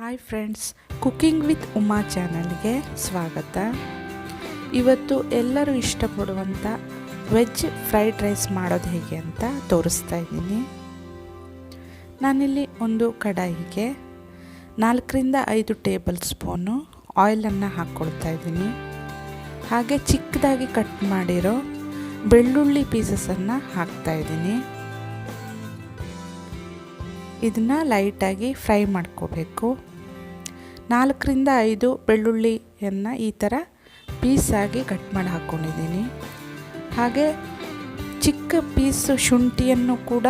Hi friends cooking with Uma ಚಾನಲ್ಗೆ ಸ್ವಾಗತ. ಇವತ್ತು ಎಲ್ಲರೂ ಇಷ್ಟಪಡುವಂಥ ವೆಜ್ ಫ್ರೈಡ್ ರೈಸ್ ಮಾಡೋದು ಹೇಗೆ ಅಂತ ತೋರಿಸ್ತಾ ಇದ್ದೀನಿ. ನಾನಿಲ್ಲಿ ಒಂದು ಕಡಾಯಿಗೆ ನಾಲ್ಕರಿಂದ ಐದು ಟೇಬಲ್ ಸ್ಪೂನು ಆಯಿಲನ್ನು ಹಾಕ್ಕೊಳ್ತಾ ಇದ್ದೀನಿ. ಹಾಗೆ ಚಿಕ್ಕದಾಗಿ ಕಟ್ ಮಾಡಿರೋ ಬೆಳ್ಳುಳ್ಳಿ ಪೀಸಸನ್ನು ಹಾಕ್ತಾ ಇದ್ದೀನಿ. ಇದನ್ನು ಲೈಟಾಗಿ ಫ್ರೈ ಮಾಡ್ಕೋಬೇಕು. ನಾಲ್ಕರಿಂದ ಐದು ಬೆಳ್ಳುಳ್ಳಿಯನ್ನು ಈ ಥರ ಪೀಸಾಗಿ ಕಟ್ ಮಾಡಿ ಹಾಕ್ಕೊಂಡಿದ್ದೀನಿ ಹಾಗೆ ಚಿಕ್ಕ ಪೀಸು ಶುಂಠಿಯನ್ನು ಕೂಡ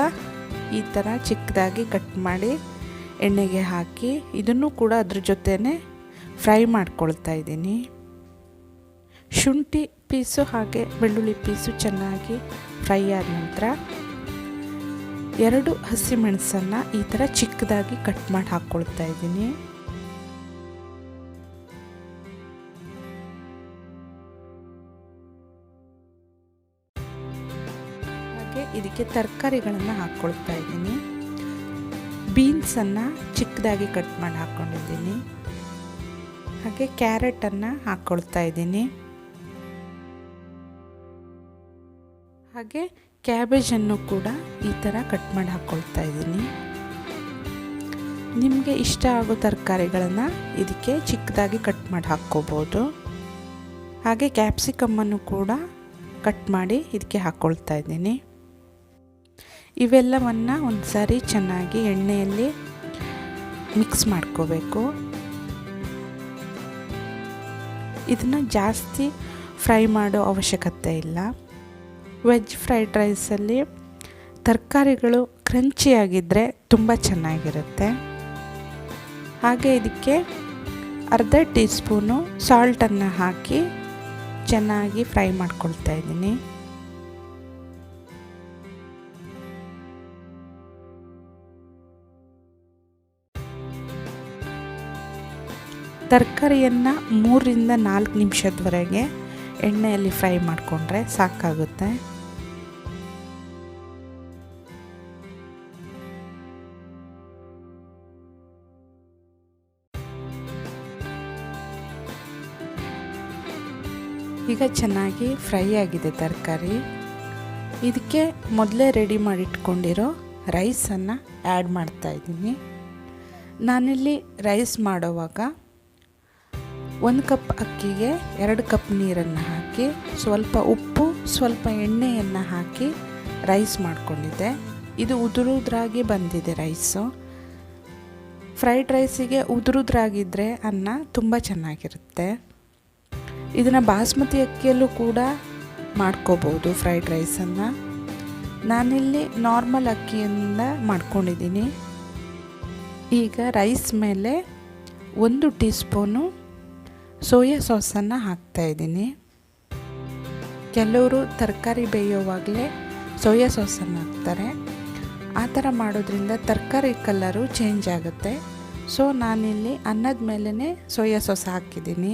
ಈ ಥರ ಚಿಕ್ಕದಾಗಿ ಕಟ್ ಮಾಡಿ ಎಣ್ಣೆಗೆ ಹಾಕಿ ಇದನ್ನು ಕೂಡ ಅದ್ರ ಜೊತೆನೇ ಫ್ರೈ ಮಾಡ್ಕೊಳ್ತಾ ಇದ್ದೀನಿ. ಶುಂಠಿ ಪೀಸು ಹಾಗೆ ಬೆಳ್ಳುಳ್ಳಿ ಪೀಸು ಚೆನ್ನಾಗಿ ಫ್ರೈ ಆದ ನಂತರ ಎರಡು ಹಸಿಮೆಣಸನ್ನು ಈ ಥರ ಚಿಕ್ಕದಾಗಿ ಕಟ್ ಮಾಡಿ ಹಾಕ್ಕೊಳ್ತಾ ಇದ್ದೀನಿ. ಹಾಗೆ ಇದಕ್ಕೆ ತರಕಾರಿಗಳನ್ನು ಹಾಕ್ಕೊಳ್ತಾ ಇದ್ದೀನಿ. ಬೀನ್ಸನ್ನು ಚಿಕ್ಕದಾಗಿ ಕಟ್ ಮಾಡಿ ಹಾಕ್ಕೊಂಡಿದ್ದೀನಿ ಹಾಗೆ ಕ್ಯಾರೆಟನ್ನು ಹಾಕ್ಕೊಳ್ತಾ ಇದ್ದೀನಿ. ಹಾಗೆ ಕ್ಯಾಬೇಜನ್ನು ಕೂಡ ಈ ಥರ ಕಟ್ ಮಾಡಿ ಹಾಕ್ಕೊಳ್ತಾ ಇದ್ದೀನಿ. ನಿಮಗೆ ಇಷ್ಟ ಆಗೋ ತರಕಾರಿಗಳನ್ನು ಇದಕ್ಕೆ ಚಿಕ್ಕದಾಗಿ ಕಟ್ ಮಾಡಿ ಹಾಕ್ಕೋಬೋದು. ಹಾಗೆ ಕ್ಯಾಪ್ಸಿಕಮ್ಮನ್ನು ಕೂಡ ಕಟ್ ಮಾಡಿ ಇದಕ್ಕೆ ಹಾಕ್ಕೊಳ್ತಾ ಇದ್ದೀನಿ. ಇವೆಲ್ಲವನ್ನು ಒಂದು ಸಾರಿ ಚೆನ್ನಾಗಿ ಎಣ್ಣೆಯಲ್ಲಿ ಮಿಕ್ಸ್ ಮಾಡ್ಕೋಬೇಕು. ಇದನ್ನು ಜಾಸ್ತಿ ಫ್ರೈ ಮಾಡೋ ಅವಶ್ಯಕತೆ ಇಲ್ಲ. ವೆಜ್ ಫ್ರೈಡ್ ರೈಸಲ್ಲಿ ತರಕಾರಿಗಳು ಕ್ರಂಚಿಯಾಗಿದ್ದರೆ ತುಂಬ ಚೆನ್ನಾಗಿರುತ್ತೆ. ಹಾಗೆ ಇದಕ್ಕೆ ಅರ್ಧ ಟೀ ಸ್ಪೂನು ಸಾಲ್ಟನ್ನು ಹಾಕಿ ಚೆನ್ನಾಗಿ ಫ್ರೈ ಮಾಡ್ಕೊಳ್ತಾ ಇದ್ದೀನಿ. ತರಕಾರಿಯನ್ನು ಮೂರರಿಂದ ನಾಲ್ಕು ನಿಮಿಷದವರೆಗೆ ಎಣ್ಣೆಯಲ್ಲಿ ಫ್ರೈ ಮಾಡಿಕೊಂಡ್ರೆ ಸಾಕಾಗುತ್ತೆ. ಈಗ ಚೆನ್ನಾಗಿ ಫ್ರೈ ಆಗಿದೆ ತರಕಾರಿ. ಇದಕ್ಕೆ ಮೊದಲೇ ರೆಡಿ ಮಾಡಿಟ್ಕೊಂಡಿರೋ ರೈಸನ್ನು ಆ್ಯಡ್ ಮಾಡ್ತಾ ಇದ್ದೀನಿ. ನಾನಿಲ್ಲಿ ರೈಸ್ ಮಾಡೋವಾಗ ಒಂದು ಕಪ್ ಅಕ್ಕಿಗೆ ಎರಡು ಕಪ್ ನೀರನ್ನು ಹಾಕಿ, ಸ್ವಲ್ಪ ಉಪ್ಪು, ಸ್ವಲ್ಪ ಎಣ್ಣೆಯನ್ನು ಹಾಕಿ ರೈಸ್ ಮಾಡಿಕೊಂಡಿದ್ದೆ. ಇದು ಉದುರುದ್ರಾಗಿ ಬಂದಿದೆ ರೈಸು. ಫ್ರೈಡ್ ರೈಸಿಗೆ ಉದುರುದ್ರಾಗಿದ್ದರೆ ಅನ್ನ ತುಂಬ ಚೆನ್ನಾಗಿರುತ್ತೆ. ಇದನ್ನು ಬಾಸ್ಮತಿ ಅಕ್ಕಿಯಲ್ಲೂ ಕೂಡ ಮಾಡ್ಕೋಬೋದು ಫ್ರೈಡ್ ರೈಸನ್ನು ನಾನಿಲ್ಲಿ ನಾರ್ಮಲ್ ಅಕ್ಕಿಯಿಂದ ಮಾಡ್ಕೊಂಡಿದ್ದೀನಿ. ಈಗ ರೈಸ್ ಮೇಲೆ ಒಂದು ಟೀ ಸ್ಪೂನು ಸೋಯಾ ಸಾಸನ್ನು ಹಾಕ್ತಾಯಿದ್ದೀನಿ ಕೆಲವರು ತರಕಾರಿ ಬೇಯೋವಾಗಲೇ ಸೋಯಾ ಸಾಸನ್ನು ಹಾಕ್ತಾರೆ. ಆ ಥರ ಮಾಡೋದ್ರಿಂದ ತರಕಾರಿ ಕಲರು ಚೇಂಜ್ ಆಗುತ್ತೆ. ಸೊ ನಾನಿಲ್ಲಿ ಅನ್ನದ ಮೇಲೇ ಸೋಯಾ ಸಾಸ್ ಹಾಕಿದ್ದೀನಿ.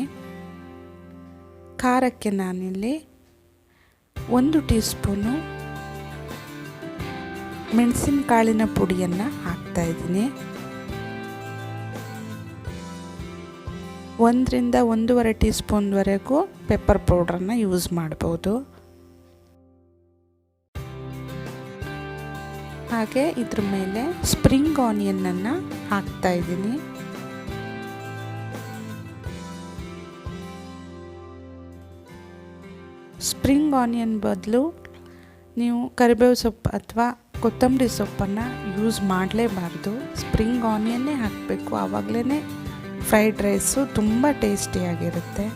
ಖಾರಕ್ಕೆ ನಾನಿಲ್ಲಿ ಒಂದು ಟೀ ಸ್ಪೂನು ಮೆಣಸಿನಕಾಳಿನ ಪುಡಿಯನ್ನು ಹಾಕ್ತಾಯಿದ್ದೀನಿ ಒಂದರಿಂದ ಒಂದೂವರೆ ಟೀ ಸ್ಪೂನ್ವರೆಗೂ ಪೆಪ್ಪರ್ ಪೌಡ್ರನ್ನ ಯೂಸ್ ಮಾಡ್ಬೋದು. ಹಾಗೆ ಇದ್ರ ಮೇಲೆ ಸ್ಪ್ರಿಂಗ್ ಆನಿಯನ್ನನ್ನು ಹಾಕ್ತಾ ಸ್ಪ್ರಿಂಗ್ ಆನಿಯನ್ ಬದಲು ನೀವು ಕರಿಬೇವು ಸೊಪ್ಪು ಅಥವಾ ಕೊತ್ತಂಬರಿ ಸೊಪ್ಪನ್ನು ಯೂಸ್ ಮಾಡಲೇಬಾರ್ದು. ಸ್ಪ್ರಿಂಗ್ ಆನಿಯನ್ನೇ ಹಾಕಬೇಕು. ಆವಾಗಲೇ ಫ್ರೈಡ್ ರೈಸು ತುಂಬ ಟೇಸ್ಟಿಯಾಗಿರುತ್ತೆ.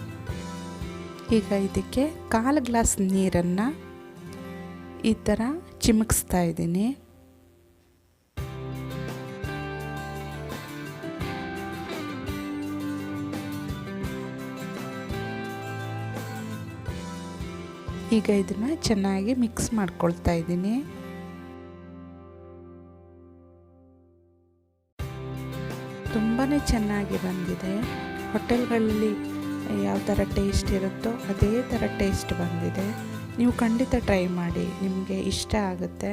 ಈಗ ಇದಕ್ಕೆ ಕಾಲು ಗ್ಲಾಸ್ ನೀರನ್ನು ಈ ಥರ ಚಿಮುಕಿಸ್ತಾ ಇದ್ದೀನಿ. ಈಗ ಇದನ್ನು ಚೆನ್ನಾಗಿ ಮಿಕ್ಸ್ ಮಾಡ್ಕೊಳ್ತಾ ಇದ್ದೀನಿ. ತುಂಬಾ ಚೆನ್ನಾಗಿ ಬಂದಿದೆ. ಹೋಟೆಲ್ಗಳಲ್ಲಿ ಯಾವ ಥರ ಟೇಸ್ಟ್ ಇರುತ್ತೋ ಅದೇ ಥರ ಟೇಸ್ಟ್ ಬಂದಿದೆ. ನೀವು ಖಂಡಿತ ಟ್ರೈ ಮಾಡಿ, ನಿಮಗೆ ಇಷ್ಟ ಆಗುತ್ತೆ.